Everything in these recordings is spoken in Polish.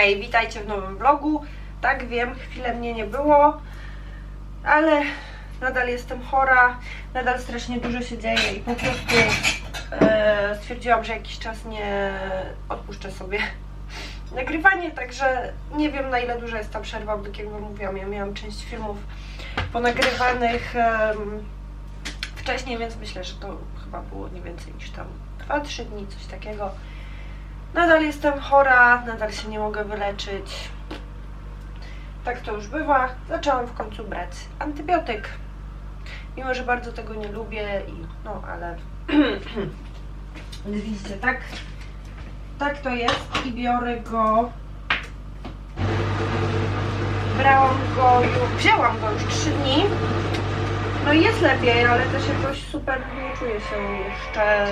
Hej, witajcie w nowym vlogu. Tak wiem, chwilę mnie nie było, ale nadal jestem chora, nadal strasznie dużo się dzieje i po prostu e, stwierdziłam, że jakiś czas nie odpuszczę sobie nagrywanie, także nie wiem na ile duża jest ta przerwa, bo tak jak wam mówiłam, ja miałam część filmów ponagrywanych em, wcześniej, więc myślę, że to chyba było nie więcej niż tam 2-3 dni, coś takiego. Nadal jestem chora, nadal się nie mogę wyleczyć. Tak to już bywa. Zaczęłam w końcu brać antybiotyk. Mimo, że bardzo tego nie lubię i no, ale widzicie, tak tak to jest i biorę go brałam go już, wzięłam go już 3 dni no i jest lepiej, ale też jakoś super nie czuję się jeszcze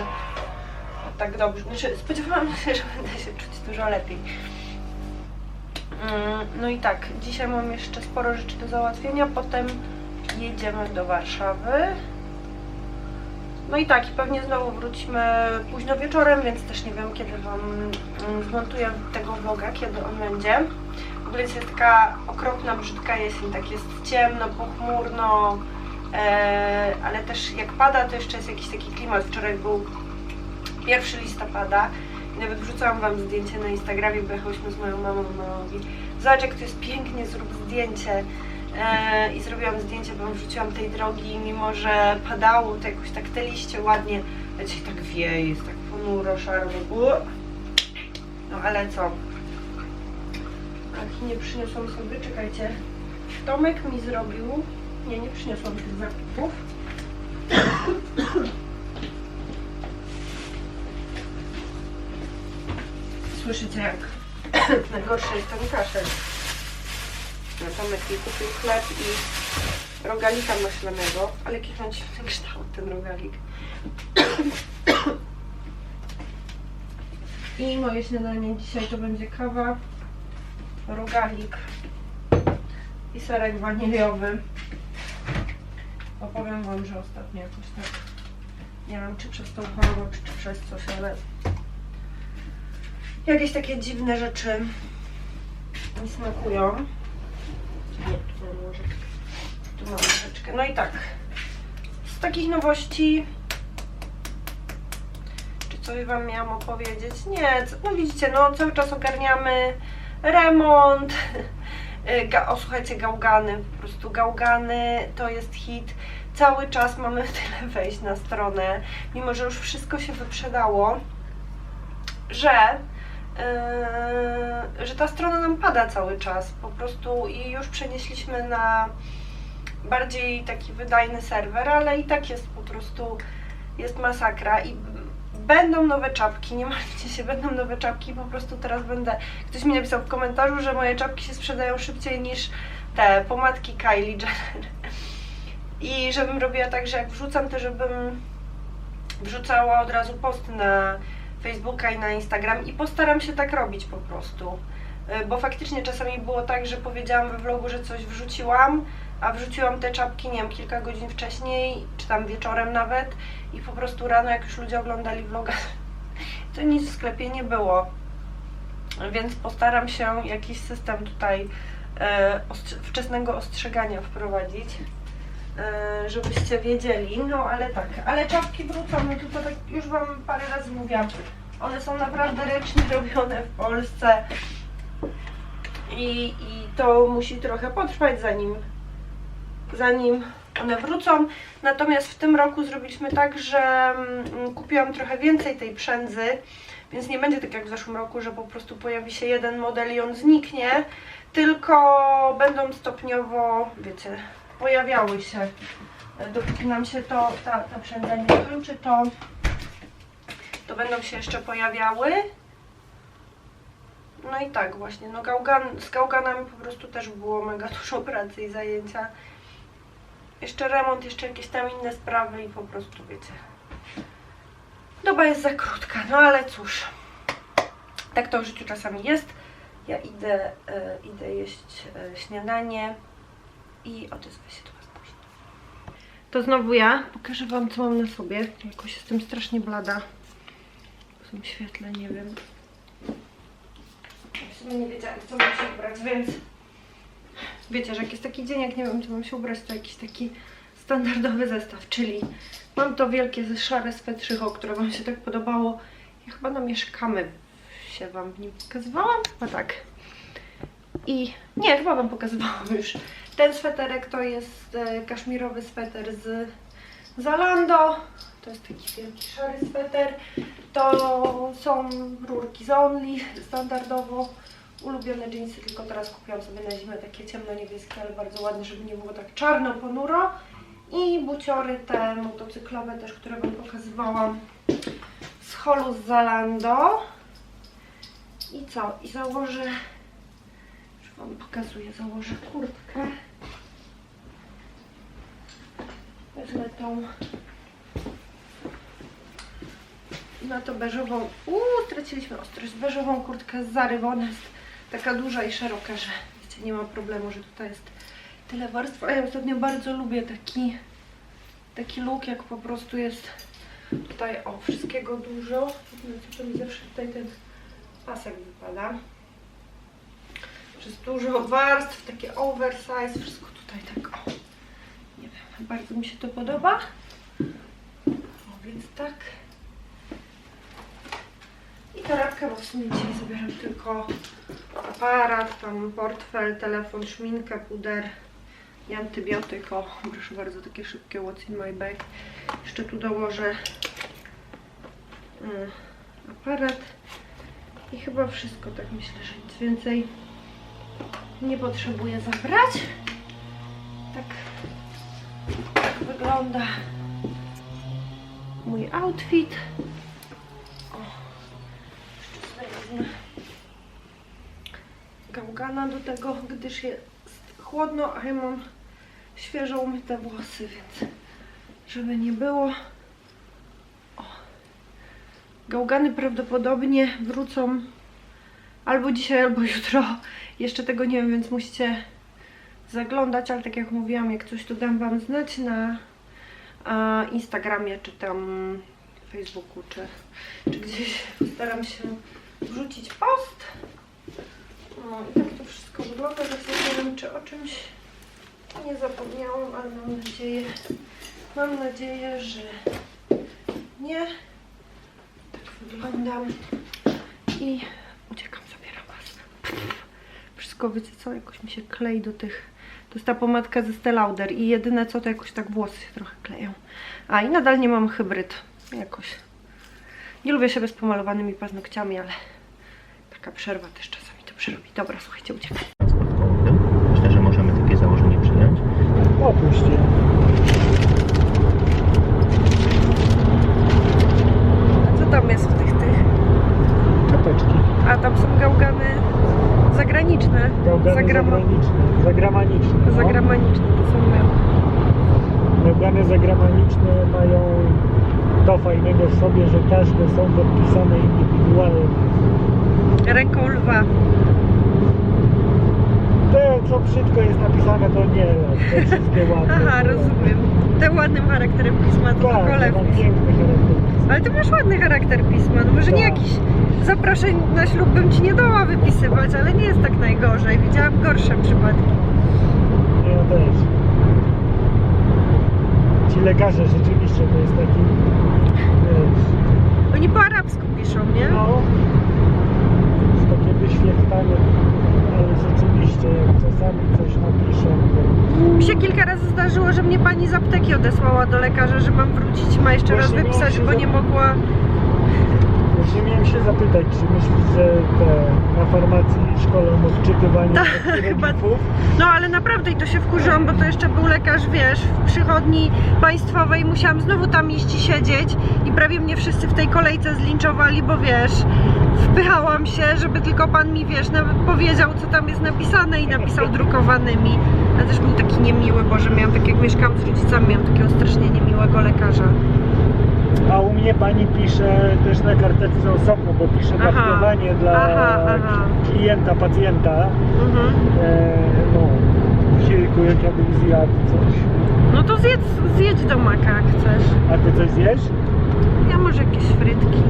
tak dobrze. Znaczy, spodziewałam się, że będę się czuć dużo lepiej. Mm, No i tak, dzisiaj mam jeszcze sporo rzeczy do załatwienia, potem jedziemy do Warszawy. No i tak, i pewnie znowu wrócimy późno wieczorem, więc też nie wiem kiedy Wam mm, zmontuję tego vloga, kiedy on będzie. W ogóle jest taka okropna, brzydka jesień, tak jest ciemno, pochmurno, e, ale też jak pada, to jeszcze jest jakiś taki klimat. Wczoraj był 1 listopada. I nawet wrzucałam Wam zdjęcie na Instagramie, bo jechałyśmy z moją mamą mama mówi zobacz jak to jest pięknie, zrób zdjęcie. E, i zrobiłam zdjęcie, bo wrzuciłam tej drogi, mimo że padało, to jakoś tak te liście ładnie, a dzisiaj tak wieje, jest tak ponuro, szaro, no ale co? Ach, nie przyniosłam sobie, czekajcie. Tomek mi zrobił nie, nie przyniosłam tych zakupów Słyszycie jak najgorszy jest ten kaszel. No Tomek mi kupił chleb i rogalika maślanego, ale kichnąć ten kształt ten rogalik. I moje śniadanie dzisiaj to będzie kawa, rogalik i serek waniliowy. Opowiem Wam, że ostatnio jakoś tak, nie wiem czy przez tą chorobę, czy, czy przez coś, ale jakieś takie dziwne rzeczy mi smakują. Nie, tu mam łyżeczkę. Tu mam łyżeczkę. No i tak, z takich nowości, czy coś Wam miałam opowiedzieć? Nie, no widzicie, no cały czas ogarniamy remont. Y, Ga, o, słuchajcie, gałgany, po prostu gałgany to jest hit. Cały czas mamy tyle wejść na stronę, mimo że już wszystko się wyprzedało, że że ta strona nam pada cały czas po prostu i już przenieśliśmy na bardziej taki wydajny serwer, ale i tak jest po prostu jest masakra i będą nowe czapki, nie martwcie się, będą nowe czapki, po prostu teraz będę, ktoś mi napisał w komentarzu, że moje czapki się sprzedają szybciej niż te pomadki Kylie Jenner. I żebym robiła tak, że jak wrzucam, to żebym wrzucała od razu post na Facebooka i na Instagram i postaram się tak robić po prostu. Y, Bo faktycznie czasami było tak, że powiedziałam we vlogu, że coś wrzuciłam, a wrzuciłam te czapki, nie wiem, kilka godzin wcześniej, czy tam wieczorem nawet i po prostu rano, jak już ludzie oglądali vloga, to nic w sklepie nie było. Więc postaram się jakiś system tutaj e, wczesnego ostrzegania wprowadzić e, żebyście wiedzieli, no ale tak, ale czapki wrócą, no to tak już Wam parę razy mówiłam, one są naprawdę ręcznie robione w Polsce. I, i to musi trochę potrwać zanim, zanim one wrócą, natomiast w tym roku zrobiliśmy tak, że mm, kupiłam trochę więcej tej przędzy, więc nie będzie tak jak w zeszłym roku, że po prostu pojawi się jeden model i on zniknie, tylko będą stopniowo, wiecie, pojawiały się. Dopóki nam się to, ta, ta przędza nie skończy, to, to będą się jeszcze pojawiały. No i tak właśnie, no gałgan, z gałganami po prostu też było mega dużo pracy i zajęcia. Jeszcze remont, jeszcze jakieś tam inne sprawy i po prostu wiecie. Doba jest za krótka, no ale cóż. Tak to w życiu czasami jest. Ja idę, e, idę jeść e, śniadanie i odezwę się do Was później. To znowu ja. Pokażę Wam, co mam na sobie. Jakoś jestem strasznie blada. W tym świetle, nie wiem. w sumie nie wiedziałam, co mam się ubrać, więc wiecie, że jak jest taki dzień, jak nie wiem, co mam się ubrać, to jakiś taki standardowy zestaw, czyli mam to wielkie szare swetrzycho, które Wam się tak podobało. Ja chyba namieszkamy się Wam w nim pokazywałam, chyba tak. I nie, chyba Wam pokazywałam już. Ten sweterek to jest e, kaszmirowy sweter z Zalando. To jest taki wielki szary sweter. To są rurki z Only standardowo. Ulubione jeansy, tylko teraz kupiłam sobie na zimę takie ciemno-niebieskie, ale bardzo ładne, żeby nie było tak czarno, ponuro. I buciory te motocyklowe też, które Wam pokazywałam z holu z Zalando. I co? I założę, pokazuję, założę kurtkę. Wezmę tą na to beżową, uuu, straciliśmy ostrość, beżową kurtkę z Zary, bo ona jest taka duża i szeroka, że wiecie, nie ma problemu, że tutaj jest tyle warstw. A ja ostatnio bardzo lubię taki, taki look, jak po prostu jest tutaj, o, wszystkiego dużo. To mi zawsze tutaj ten pasek wypada. Jest dużo warstw, takie oversize, wszystko tutaj tak, o. Nie wiem, bardzo mi się to podoba. O, więc tak. I torebkę, bo w sumie dzisiaj zabieram tylko aparat, tam portfel, telefon, szminkę, puder i antybiotyk. O, proszę bardzo, takie szybkie what's in my bag. Jeszcze tu dołożę y, aparat i chyba wszystko, tak myślę, że nic więcej nie potrzebuję zabrać. Tak, wygląda mój outfit. O, jeszcze gałgana do tego, gdyż jest chłodno, a ja mam świeżo umyte włosy, więc żeby nie było. O. Gałgany prawdopodobnie wrócą albo dzisiaj, albo jutro. Jeszcze tego nie wiem, więc musicie zaglądać, ale tak jak mówiłam, jak coś to dam Wam znać na Instagramie, czy tam Facebooku, czy, czy gdzieś postaram się wrzucić post. No i tak to wszystko wygląda, sobie nie wiem, czy o czymś nie zapomniałam, ale mam nadzieję, mam nadzieję, że nie. Tak wyglądam i uciekam. Wszystko, wiecie co, jakoś mi się klei do tych, to jest ta pomadka ze Stelauder i jedyne co, to jakoś tak włosy się trochę kleją. A i nadal nie mam hybryd, jakoś. Nie lubię się bez pomalowanymi paznokciami, ale taka przerwa też czasami to przerobi. Dobra, słuchajcie, uciekam. transportowym. Myślę, że możemy takie założenie przyjąć. Opuśćcie. A co tam jest w tych tych? Czapeczki. A tam są gałgany zagraniczne. Gałgany Zagrama- zagraniczne. No. Zagramaniczne to są moje. Gałgany zagramaniczne mają to fajnego w sobie, że każde są podpisane indywidualnie. Ręką lwa. Co brzydko jest napisane, to nie, te wszystkie ładne. Aha, rozumiem. Te ładnym charakterem pisma to Tak, ma piękny charakter. Ale ty masz ładny charakter pisma. No może nie Tak. jakiś zaproszeń na ślub bym ci nie dała wypisywać, ale nie jest tak najgorzej. Widziałam gorsze przypadki. Ja też. Ci lekarze rzeczywiście to jest taki... Wiesz, Oni po arabsku piszą, nie? no, jest takie wyświechtanie, ale rzeczywiście jak czasami coś napiszą, to... Mi się kilka razy zdarzyło, że mnie pani z apteki odesłała do lekarza, że mam wrócić, ma jeszcze raz Właśnie miałam wypisać, się bo za- nie mogła. Właśnie miałem się zapytać, czy myślisz, że te na farmacji szkolą odczytywania od chyba-? No ale naprawdę i to się wkurzyłam, bo to jeszcze był lekarz, wiesz, w przychodni państwowej, musiałam znowu tam iść i siedzieć i prawie mnie wszyscy w tej kolejce zlinczowali, bo wiesz, wpychałam się, żeby tylko pan mi, wiesz, nawet powiedział, co tam jest napisane i napisał drukowanymi. Ale też był taki niemiły, bo że miałam, tak jak mieszkam z rodzicami, miałam takiego strasznie niemiłego lekarza. A u mnie pani pisze też na karteczce osobno, bo pisze Aha. dawkowanie dla Aha, aha. klienta, pacjenta. Mhm. E, no, wsiejku, jak ja bym zjadł coś. No to zjedz, zjedź do maka, jak chcesz. A ty coś zjesz? Ja może jakieś frytki.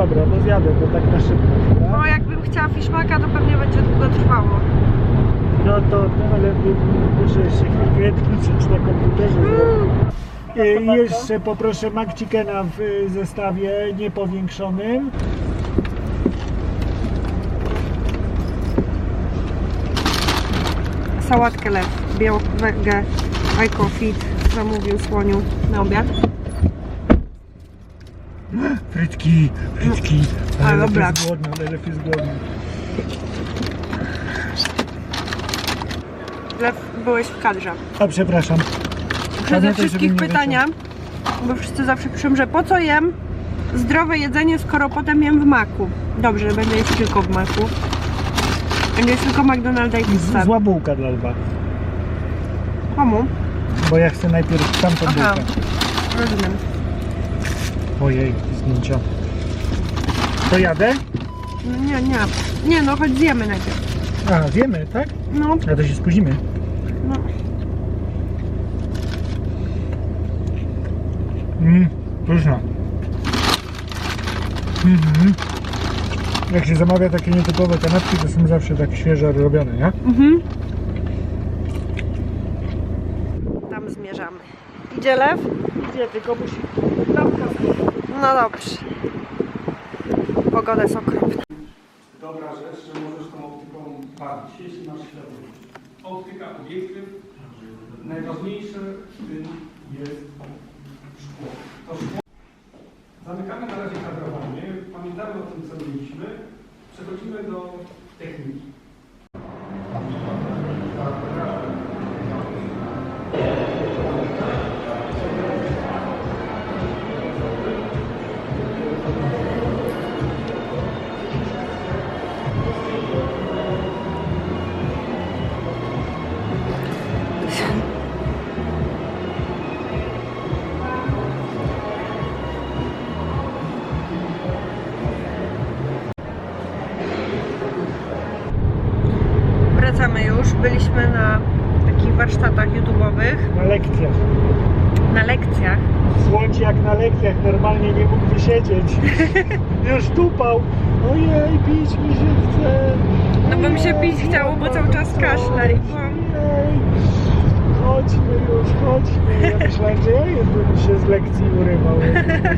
No dobra, to zjadę, to tak na szybko. Bo prawda? jakbym chciała fiszmaka, to pewnie będzie długo trwało. No to, ale muszę jeszcze chwilkę kliknąć na komputerze. Mm. I jeszcze poproszę McChickena w y, zestawie niepowiększonym. Sałatkę lew, białowegę, Fit zamówił słoniu na obiad. Frytki, frytki. A, Ale lew dobra. jest ale lew jest. Lew, byłeś w kadrze. A przepraszam. Uprzedzę Pamiętaj, wszystkich żeby nie pytania, bo wszyscy zawsze piszą, że po co jem zdrowe jedzenie, skoro potem jem w maku. Dobrze, będę jeść tylko w maku. Będę jeść tylko McDonalda i Z, pizzę. zła bułka dla lwa. Komu? Bo ja chcę najpierw tamtą Aha. bułkę. Rozumiem. Ojej, zdjęcia. To jadę? No nie, nie. Nie no, choć zjemy najpierw. A, wiemy, tak? No, A to się spóźnimy. no. Mmm, pyszna. Mhm. Jak się zamawia takie nietypowe kanapki, to są zawsze tak świeżo robione, nie? Mhm. Tam zmierzamy. Idzie lew? Idzie, tylko musi... No dobrze. Pogoda jest okropna. dobra rzecz, że możesz tą optyką bawić się, jeśli masz świadomość. Optyka, obiektyw, najważniejsze w tym jest szkło. To szkło. Zamykamy na razie kadrowanie, pamiętamy o tym, co robiliśmy, przechodzimy do techniki. Na takich warsztatach YouTube'owych, Na lekcjach. na lekcjach. Słońce jak na lekcjach normalnie nie mógł wysiedzieć. Już tupał. Ojej, pić mi się chce. No bo mi się pić chciało, bo cały czas kaszle i byłam- Ojej. Chodźmy już, chodźmy. Ja myślałem, że ja bym się z lekcji urywał,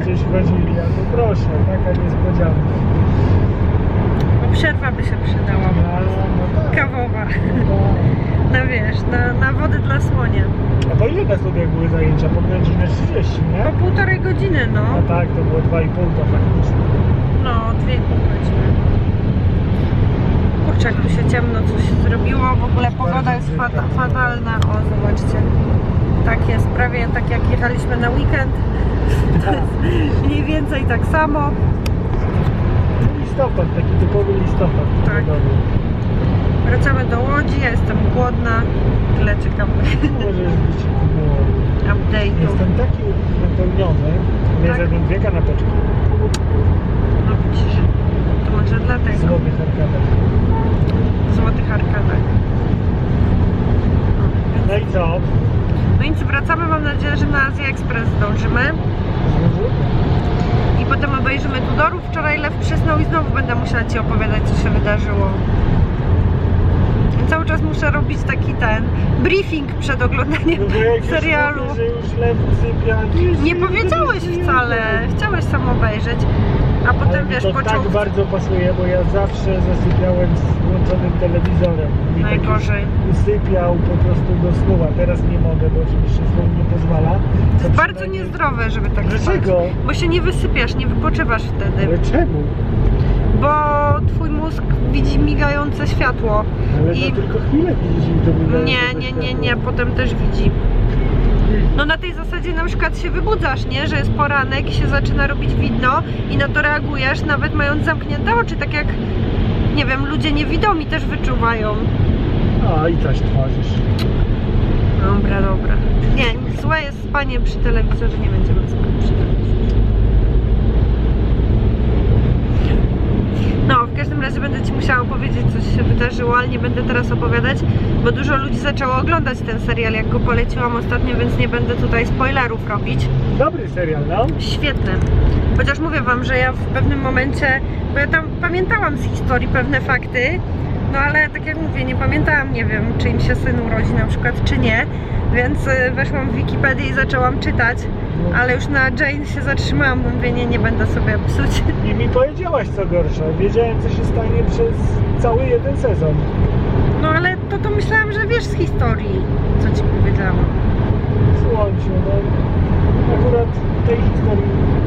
gdzieś chodzili. A to proszę, taka niespodzianka. No przerwa by się przydała. No tak. Kawowa. No. No wiesz, na, na wodę dla słonia. A po ile na studiach były zajęcia? Po godzinę 30, nie? Po półtorej godziny, no. A tak, to było 2,5 to faktycznie. No, dwie i pół godziny. Kurczę, jak tu się ciemno coś zrobiło. W ogóle pogoda jest fata, fatalna. O, zobaczcie. Tak jest, prawie tak jak jechaliśmy na weekend. To jest mniej więcej tak samo. Listopad, taki typowy listopad. Tak. Wracamy do Łodzi, ja jestem głodna. Tyle czekam Może być było. update'u. Jestem taki napełniony, nie Tak. zjadłem dwie kanapeczki No widzisz, to może dlatego. W złotych arkadach. No i co? No nic, wracamy. Mam nadzieję, że na Azja Express zdążymy. Znowu? I potem obejrzymy Tudorów. Wczoraj lew przysnął i znowu będę musiała Ci opowiadać, co się wydarzyło. Cały czas muszę robić taki ten briefing przed oglądaniem No serialu. mówię, sypia, Nie powiedziałeś wcale. Chciałeś sam obejrzeć. A potem wiesz, to poczuł. tak bardzo pasuje, bo ja zawsze zasypiałem z włączonym telewizorem. Mi Najgorzej. usypiał po prostu do snu, a teraz nie mogę, bo oczywiście snu nie pozwala. To jest bardzo niezdrowe, żeby tak spać. Dlaczego? Bo się nie wysypiasz, nie wypoczywasz wtedy. Ale czemu? Bo twój mózg widzi migające światło. Ale I- tylko chwilę widzisz i to wydaje Nie, nie, nie, nie, potem też widzi. No na tej zasadzie na przykład się wybudzasz, nie? Że jest poranek i się zaczyna robić widno i na to reagujesz nawet mając zamknięte oczy, tak jak nie wiem, ludzie niewidomi też wyczuwają. A i coś tworzysz. Dobra, dobra. Nie, złe jest spanie przy telewizorze, nie będziemy spać przy telewizorze. No, w każdym razie razie będę Ci musiała opowiedzieć, co się wydarzyło, ale nie będę teraz opowiadać, bo dużo ludzi zaczęło oglądać ten serial, jak go poleciłam ostatnio, więc nie będę tutaj spoilerów robić. Dobry serial, no. Świetny. Chociaż mówię Wam, że ja w pewnym momencie, bo ja tam pamiętałam z historii pewne fakty, no ale tak jak mówię, nie pamiętałam, nie wiem, czy im się syn urodzi na przykład, czy nie, więc y, weszłam w Wikipedię i zaczęłam czytać, ale już na Jane się zatrzymałam, bo mówię, nie, nie będę sobie psuć. I mi powiedziałaś co gorsza. Wiedziałem co się stanie przez cały jeden sezon. No ale to to myślałam, że wiesz z historii, co Ci powiedziałam. Słońcu, no. Akurat tej historii.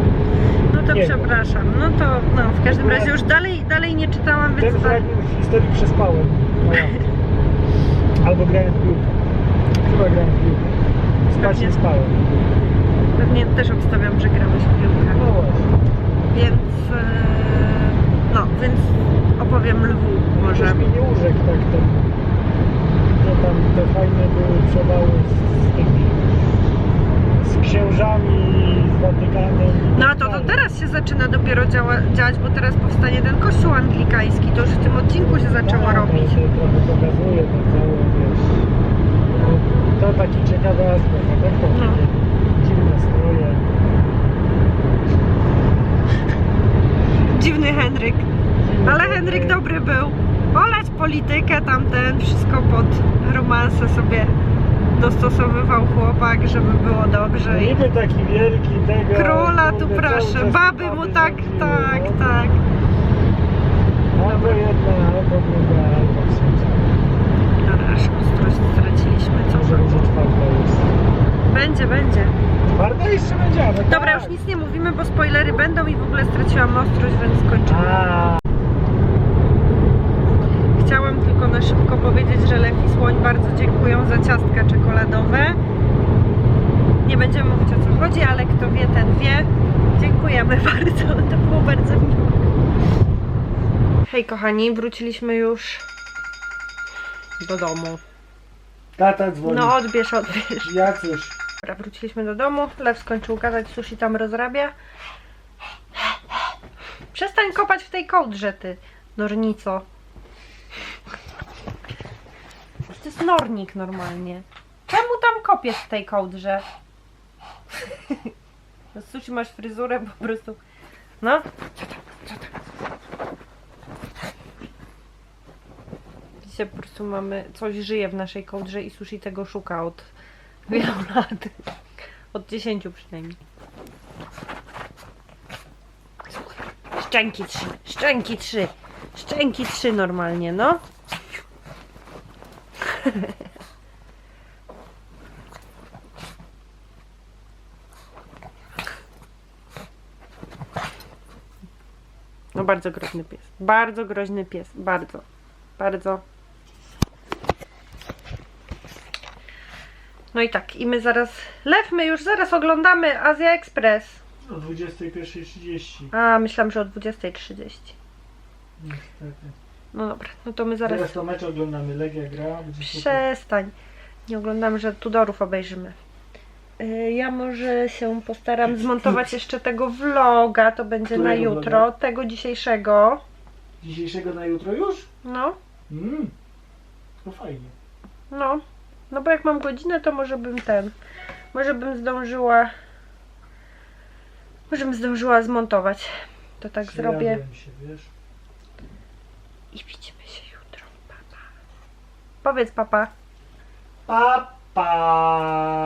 No to Nie przepraszam, no to no, w każdym razie już dalej, dalej nie czytałam, Ten więc... tak- fragment historii przespałem. Albo grałem w piłkę. Chyba grałem w piłkę. Spać nie spałem. Pewnie też obstawiam, że grałeś w piłkę. No właśnie. Więc e, no, więc opowiem lwu może. Może mi nie urzekł tak ten. To tam te fajne były przewały z, z tymi z księżami. No a to, to teraz się zaczyna dopiero działa, działać, bo teraz powstanie ten kościół anglikański. To już w tym odcinku się zaczęło Tak, robić. To się trochę pokazuje to całe, wiesz. No, To taki ciekawy aspekt, a tak to No. dziwne stroje. Dziwny Henryk. Ale. Henryk dobry był. Olać politykę, tamten, wszystko pod romanse sobie dostosowywał chłopak, żeby było dobrze. I niby taki wielki tego. króla tu kurde, cały proszę, czas baby mu tak, tak, no. tak. Albo jedna, albo druga, albo trzecia. Dobra, aż ostrość straciliśmy, co Może będzie czwarta już. Będzie, będzie. Czwarta jeszcze będzie, ale Dobra, tak. już nic nie mówimy, bo spoilery będą i w ogóle straciłam ostrość, więc kończymy. A, Na szybko powiedzieć, że Lew i Słoń bardzo dziękują za ciastka czekoladowe. Nie będziemy mówić o co chodzi, ale kto wie, ten wie. Dziękujemy bardzo, to było bardzo miło. Hej kochani, wróciliśmy już do domu. tata dzwoni. No odbierz, odbierz. Jacuś. Dobra, wróciliśmy do domu. Lew skończył gadać, sushi tam rozrabia. Przestań kopać w tej kołdrze, ty nornico. To jest nornik normalnie. Czemu tam kopiesz w tej kołdrze? No, masz fryzurę po prostu. No. Co? Dzisiaj po prostu mamy, coś żyje w naszej kołdrze i sushi tego szuka od wielu lat. Od 10 przynajmniej. Szczęki trzy, szczęki trzy, szczęki trzy normalnie, no. No bardzo groźny pies. Bardzo groźny pies. Bardzo. Bardzo. No i tak, i my zaraz. Lew, my już zaraz oglądamy Azja Express. O 21.30. A, myślałam, że o 20.30. Niestety. No dobra, no to my zaraz. Teraz to mecz oglądamy. Legia gra. Przestań. Nie oglądam, że Tudorów obejrzymy. Y, Ja może się postaram zmontować jeszcze tego vloga, to będzie na Którego jutro, vloga? tego dzisiejszego. Dzisiejszego na jutro już? No, Mm. To fajnie. no. No bo jak mam godzinę, to może bym ten. Może bym zdążyła. Może bym zdążyła zmontować. To tak zrobię. Przejadłem się, wiesz. I widzimy się jutro. Papa. Powiedz papa. Papa.